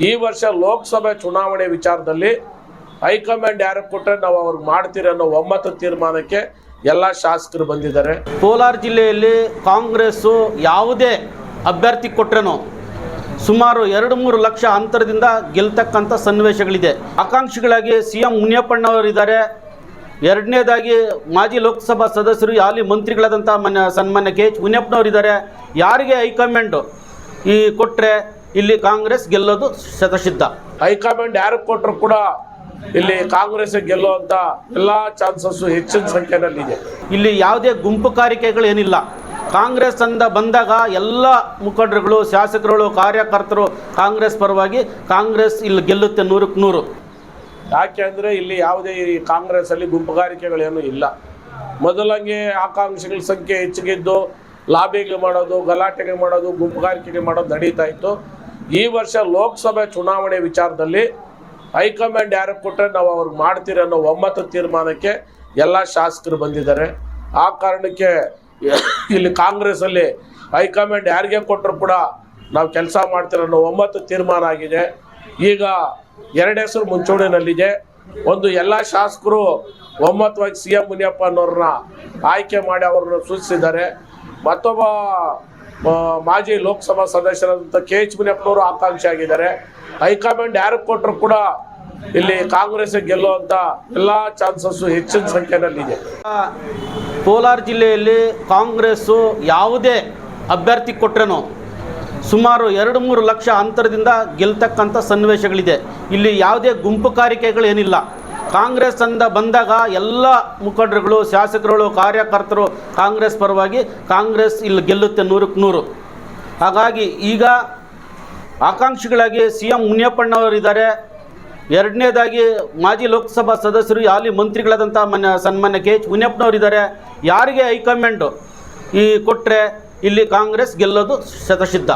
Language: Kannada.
ಈ ವರ್ಷ ಲೋಕಸಭೆ ಚುನಾವಣೆ ವಿಚಾರದಲ್ಲಿ ಹೈಕಮಾಂಡ್ ಯಾರು ಕೊಟ್ಟರೆ ನಾವು ಅವ್ರಿಗೆ ಮಾಡ್ತೀರಿ ಅನ್ನೋ ಒಮ್ಮತ ತೀರ್ಮಾನಕ್ಕೆ ಎಲ್ಲ ಶಾಸಕರು ಬಂದಿದ್ದಾರೆ. ಕೋಲಾರ ಜಿಲ್ಲೆಯಲ್ಲಿ ಕಾಂಗ್ರೆಸ್ಸು ಯಾವುದೇ ಅಭ್ಯರ್ಥಿ ಕೊಟ್ರೇನೋ ಸುಮಾರು ಎರಡು ಮೂರು ಲಕ್ಷ ಅಂತರದಿಂದ ಗೆಲ್ತಕ್ಕಂಥ ಸನ್ನಿವೇಶಗಳಿದೆ. ಆಕಾಂಕ್ಷಿಗಳಾಗಿ ಸಿ ಎಂ ಮುನಿಯಪ್ಪಣ್ಣವರಿದ್ದಾರೆ ಎರಡನೇದಾಗಿ ಮಾಜಿ ಲೋಕಸಭಾ ಸದಸ್ಯರು, ಯಾಲಿ ಮಂತ್ರಿಗಳಾದಂಥ ಮನ್ಯ ಸನ್ಮಾನ್ಯ ಕೆ ಎಚ್ ಮುನಿಯಪ್ಪನವರಿದ್ದಾರೆ. ಯಾರಿಗೆ ಹೈಕಮಾಂಡು ಈ ಕೊಟ್ಟರೆ ಇಲ್ಲಿ ಕಾಂಗ್ರೆಸ್ ಗೆಲ್ಲೋದು ಶತಸಿದ್ಧ ಹೈಕಮಾಂಡ್ ಯಾರು ಕೊಟ್ಟರು ಕೂಡ ಇಲ್ಲಿ ಕಾಂಗ್ರೆಸ್ ಗೆಲ್ಲುವಂತ ಎಲ್ಲಾ ಚಾನ್ಸಸ್ ಹೆಚ್ಚಿನ ಸಂಖ್ಯೆನಲ್ಲಿದೆ ಇಲ್ಲಿ ಯಾವುದೇ ಗುಂಪು ಕಾರಿಕೆಗಳೇನಿಲ್ಲ ಕಾಂಗ್ರೆಸ್ ಅಂದ ಬಂದಾಗ ಎಲ್ಲ ಮುಖಂಡರುಗಳು ಶಾಸಕರುಗಳು ಕಾರ್ಯಕರ್ತರು ಕಾಂಗ್ರೆಸ್ ಪರವಾಗಿ ಕಾಂಗ್ರೆಸ್ ಇಲ್ಲಿ ಗೆಲ್ಲುತ್ತೆ ನೂರಕ್ಕೆ ನೂರು. ಯಾಕೆ ಅಂದರೆ ಇಲ್ಲಿ ಯಾವುದೇ ಈ ಕಾಂಗ್ರೆಸ್ಸಲ್ಲಿ ಗುಂಪುಗಾರಿಕೆಗಳೇನು ಇಲ್ಲ. ಮೊದಲಂಗೆ ಆಕಾಂಕ್ಷಿಗಳ ಸಂಖ್ಯೆ ಹೆಚ್ಚಿಗೆದ್ದು ಲಾಬಿಗೆ ಮಾಡೋದು ಗಲಾಟೆಗೆ ಮಾಡೋದು ಗುಂಪುಗಾರಿಕೆಗೆ ಮಾಡೋದು ನಡೀತಾ ಇತ್ತು. ಈ ವರ್ಷ ಲೋಕಸಭೆ ಚುನಾವಣೆ ವಿಚಾರದಲ್ಲಿ ಹೈಕಮಾಂಡ್ ಯಾರು ಕೊಟ್ಟರೆ ನಾವು ಅವ್ರಿಗೆ ಮಾಡ್ತೀರಿ ಅನ್ನೋ ಒಮ್ಮತ ತೀರ್ಮಾನಕ್ಕೆ ಎಲ್ಲ ಶಾಸಕರು ಬಂದಿದ್ದಾರೆ. ಆ ಕಾರಣಕ್ಕೆ ಇಲ್ಲಿ ಕಾಂಗ್ರೆಸ್ ಅಲ್ಲಿ ಹೈಕಮಾಂಡ್ ಯಾರಿಗೆ ಕೊಟ್ಟರು ಕೂಡ ನಾವು ಕೆಲಸ ಮಾಡ್ತೀರ ಅನ್ನೋ ಒಮ್ಮತ ತೀರ್ಮಾನ ಆಗಿದೆ. ಈಗ ಎರಡು ಹೆಸರು ಮುಂಚೂಣಿನಲ್ಲಿದೆ. ಒಂದು ಎಲ್ಲ ಶಾಸಕರು ಒಮ್ಮತವಾಗಿ ಸಿ ಎಂ ಮುನಿಯಪ್ಪ ಅನ್ನೋರನ್ನ ಆಯ್ಕೆ ಮಾಡಿ ಅವ್ರನ್ನ ಸೂಚಿಸಿದ್ದಾರೆ. ಮತ್ತೊಬ್ಬ ಮಾಜಿ ಲೋಕಸಭಾ ಸದಸ್ಯರಾದಂಥ ಕೆ ಎಚ್ ಮುನಿಯಪ್ಪನವರು ಆಕಾಂಕ್ಷಿ ಆಗಿದ್ದಾರೆ. ಹೈಕಮಾಂಡ್ ಯಾರು ಕೊಟ್ಟರು ಕೂಡ ಇಲ್ಲಿ ಕಾಂಗ್ರೆಸ್ ಗೆಲ್ಲುವಂತ ಎಲ್ಲಾ ಚಾನ್ಸಸ್ ಹೆಚ್ಚಿನ ಸಂಖ್ಯೆನಲ್ಲಿದೆ ಕೋಲಾರ ಜಿಲ್ಲೆಯಲ್ಲಿ ಕಾಂಗ್ರೆಸ್ಸು ಯಾವುದೇ ಅಭ್ಯರ್ಥಿ ಕೊಟ್ರೇನು ಸುಮಾರು ಎರಡು ಮೂರು ಲಕ್ಷ ಅಂತರದಿಂದ ಗೆಲ್ತಕ್ಕಂಥ ಸನ್ನಿವೇಶಗಳಿದೆ. ಇಲ್ಲಿ ಯಾವುದೇ ಗುಂಪು ಕಾರಿಕೆಗಳೇನಿಲ್ಲ. ಕಾಂಗ್ರೆಸ್ ಅಂದ ಬಂದಾಗ ಎಲ್ಲ ಮುಖಂಡರುಗಳು, ಶಾಸಕರುಗಳು, ಕಾರ್ಯಕರ್ತರು ಕಾಂಗ್ರೆಸ್ ಪರವಾಗಿ ಕಾಂಗ್ರೆಸ್ ಇಲ್ಲಿ ಗೆಲ್ಲುತ್ತೆ ನೂರಕ್ಕೆ ನೂರು. ಹಾಗಾಗಿ ಈಗ ಆಕಾಂಕ್ಷಿಗಳಾಗಿ ಸಿ ಎಂ ಮುನಿಯಪ್ಪಣ್ಣವರಿದ್ದಾರೆ ಎರಡನೇದಾಗಿ ಮಾಜಿ ಲೋಕಸಭಾ ಸದಸ್ಯರು, ಹಾಲಿ ಮಂತ್ರಿಗಳಾದಂಥ ಮನ್ಯ ಸನ್ಮಾನ್ಯ ಕೆ ಎಚ್ ಮುನಿಯಪ್ಪನವರಿದ್ದಾರೆ. ಯಾರಿಗೆ ಹೈಕಮಾಂಡು ಈ ಕೊಟ್ಟರೆ ಇಲ್ಲಿ ಕಾಂಗ್ರೆಸ್ ಗೆಲ್ಲೋದು ಶತಸಿದ್ಧ.